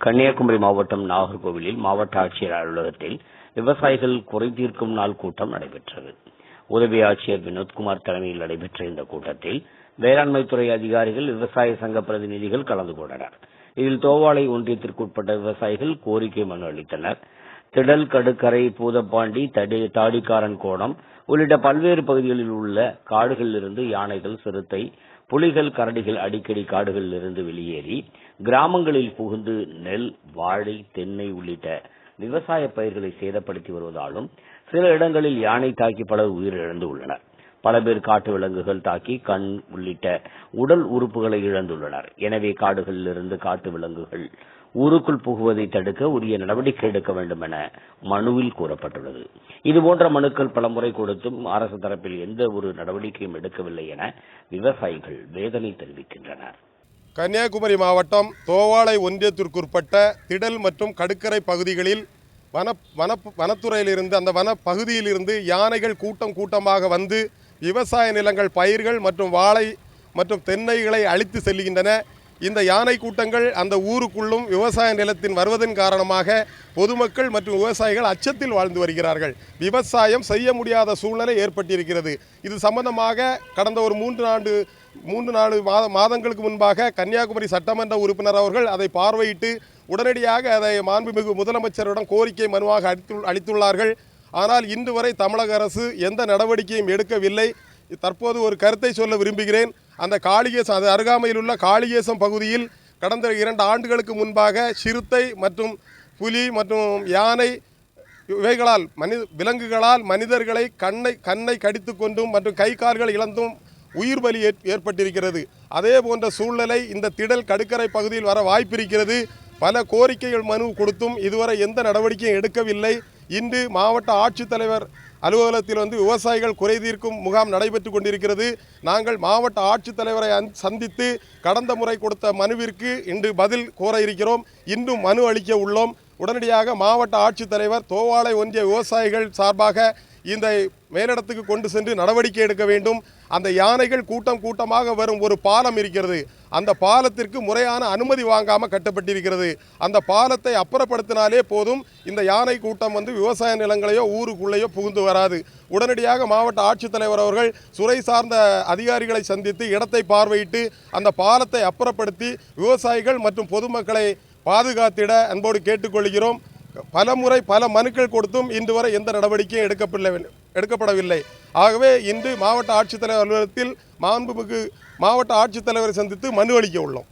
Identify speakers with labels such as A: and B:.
A: கன்னியாகுமரி மாவட்டம் நாகர்கோவிலில் மாவட்ட ஆட்சியர் அலுவலகத்தில் விவசாயிகள் குறை தீர்க்கும் நாள் கூட்டம் நடைபெற்றது. உதவி ஆட்சியர் வினோத்குமார் தலைமையில் நடைபெற்ற இந்த கூட்டத்தில் வேளாண்மைத்துறை அதிகாரிகள் விவசாய சங்க பிரதிநிதிகள் கலந்து கொண்டனர். இதில் தோவாளை ஒன்றியத்திற்குட்பட்ட விவசாயிகள் கோரிக்கை மனு அளித்தனர். திடல் கடுக்கரை பூதப்பாண்டி தடி தாடிக்காரன் கோணம் உள்ளிட்ட பல்வேறு பகுதிகளில் உள்ள காடுகளிலிருந்து யானைகள் சிறுத்தை புலிகள் கரடிகள் அடிக்கடி காடுகளிலிருந்து வெளியேறி கிராமங்களில் புகுந்து நெல் வாழை தென்னை உள்ளிட்ட விவசாய பயிர்களை சேதப்படுத்தி வருவதாலும் சில இடங்களில் யானை தாக்கி பலர் உயிரிழந்து உள்ளனர் பல பேர் காட்டு விலங்குகள் தாக்கி கண் உள்ளிட்ட உடல் உறுப்புகளை இழந்துள்ளனர். எனவே காடுகளிலிருந்து காட்டு விலங்குகள் ஊருக்குள் புகுவதை தடுக்க உரிய நடவடிக்கை எடுக்க வேண்டும் என மனுவில் கூறப்பட்டுள்ளது. இதுபோன்ற மனுக்கள் பலமுறை கொடுத்தும் அரசு தரப்பில் எந்த ஒரு நடவடிக்கையும் எடுக்கவில்லை என விவசாயிகள் வேதனை தெரிவிக்கின்றனர்.
B: கன்னியாகுமரி மாவட்டம் தோவாளை ஒன்றியத்திற்குட்பட்ட திடல் மற்றும் கடுக்கரை பகுதிகளில் வன வன வனத்துறையிலிருந்து அந்த வன பகுதியிலிருந்து யானைகள் கூட்டம் கூட்டமாக வந்து விவசாய நிலங்கள் பயிர்கள் மற்றும் வாழை மற்றும் தென்னைகளை அழித்து செல்கின்றன. இந்த யானை கூட்டங்கள் அந்த ஊருக்குள்ளும் விவசாய நிலத்தின் வருவதன் காரணமாக பொதுமக்கள் மற்றும் விவசாயிகள் அச்சத்தில் வாழ்ந்து வருகிறார்கள். விவசாயம் செய்ய முடியாத சூழ்நிலை ஏற்பட்டிருக்கிறது. இது சம்பந்தமாக கடந்த ஒரு மூன்று ஆண்டு மூன்று நாலு மாத மாதங்களுக்கு முன்பாக கன்னியாகுமரி சட்டமன்ற உறுப்பினர் அவர்கள் அதை பார்வையிட்டு உடனடியாக அதை மாண்புமிகு முதலமைச்சரிடம் கோரிக்கை மனுவாக அளித்து அளித்துள்ளார்கள். ஆனால் இன்று வரை தமிழக அரசு எந்த நடவடிக்கையும் எடுக்கவில்லை. தற்போது ஒரு கருத்தை சொல்ல விரும்புகிறேன். அந்த காளிகேசம் அது அருகாமையில் உள்ள காளிகேசம் பகுதியில் கடந்த இரண்டு ஆண்டுகளுக்கு முன்பாக சிறுத்தை மற்றும் புலி மற்றும் யானை இவைகளால் மனி விலங்குகளால் மனிதர்களை கண்ணை கண்ணை கடித்து கொண்டும் மற்றும் கை கால்கள் இழந்தும் உயிர் பலி ஏற்- ஏற்பட்டிருக்கிறது. அதே போன்ற சூழ்நிலை இந்த திடல் கடுக்கரை பகுதியில் வர வாய்ப்பிருக்கிறது. பல கோரிக்கைகள் மனு கொடுத்தும் இதுவரை எந்த நடவடிக்கையும் எடுக்கவில்லை. இன்று மாவட்ட ஆட்சித்தலைவர் அலுவலகத்தில் வந்து விவசாயிகள் குறை தீர்க்கும் முகாம் நடைபெற்று கொண்டிருக்கிறது. நாங்கள் மாவட்ட ஆட்சித்தலைவரை அந்- சந்தித்து கடந்த முறை கொடுத்த மனுவிற்கு இன்று பதில் கோர இருக்கிறோம். இன்றும் மனு அளிக்க உள்ளோம். உடனடியாக மாவட்ட ஆட்சித்தலைவர் தோவாளை ஒன்றிய விவசாயிகள் சார்பாக இந்த மேலிடத்துக்கு கொண்டு சென்று நடவடிக்கை எடுக்க வேண்டும். அந்த யானைகள் கூட்டம் கூட்டமாக வரும் ஒரு பாலம் இருக்கிறது. அந்த பாலத்திற்கு முறையான அனுமதி வாங்காமல் கட்டப்பட்டிருக்கிறது. அந்த பாலத்தை அப்புறப்படுத்தினாலே போதும் இந்த யானை கூட்டம் வந்து விவசாய நிலங்களையோ ஊருக்குள்ளேயோ புகுந்து வராது. உடனடியாக மாவட்ட ஆட்சித்தலைவர் அவர்கள் சுரை சார்ந்த அதிகாரிகளை சந்தித்து இடத்தை பார்வையிட்டு அந்த பாலத்தை அப்புறப்படுத்தி விவசாயிகள் மற்றும் பொதுமக்களை பாதுகாத்திட அன்போடு கேட்டுக்கொள்கிறோம். பல முறை பல மனுக்கள் கொடுத்தும் இன்று வரை எந்த நடவடிக்கையும் எடுக்கப்படவில்லை எடுக்கப்படவில்லை. ஆகவே இன்று மாவட்ட ஆட்சித்தலைவர் அலுவலகத்தில் மாண்புமிகு மாவட்ட ஆட்சித்தலைவரை சந்தித்து மனு அளிக்க உள்ளோம்.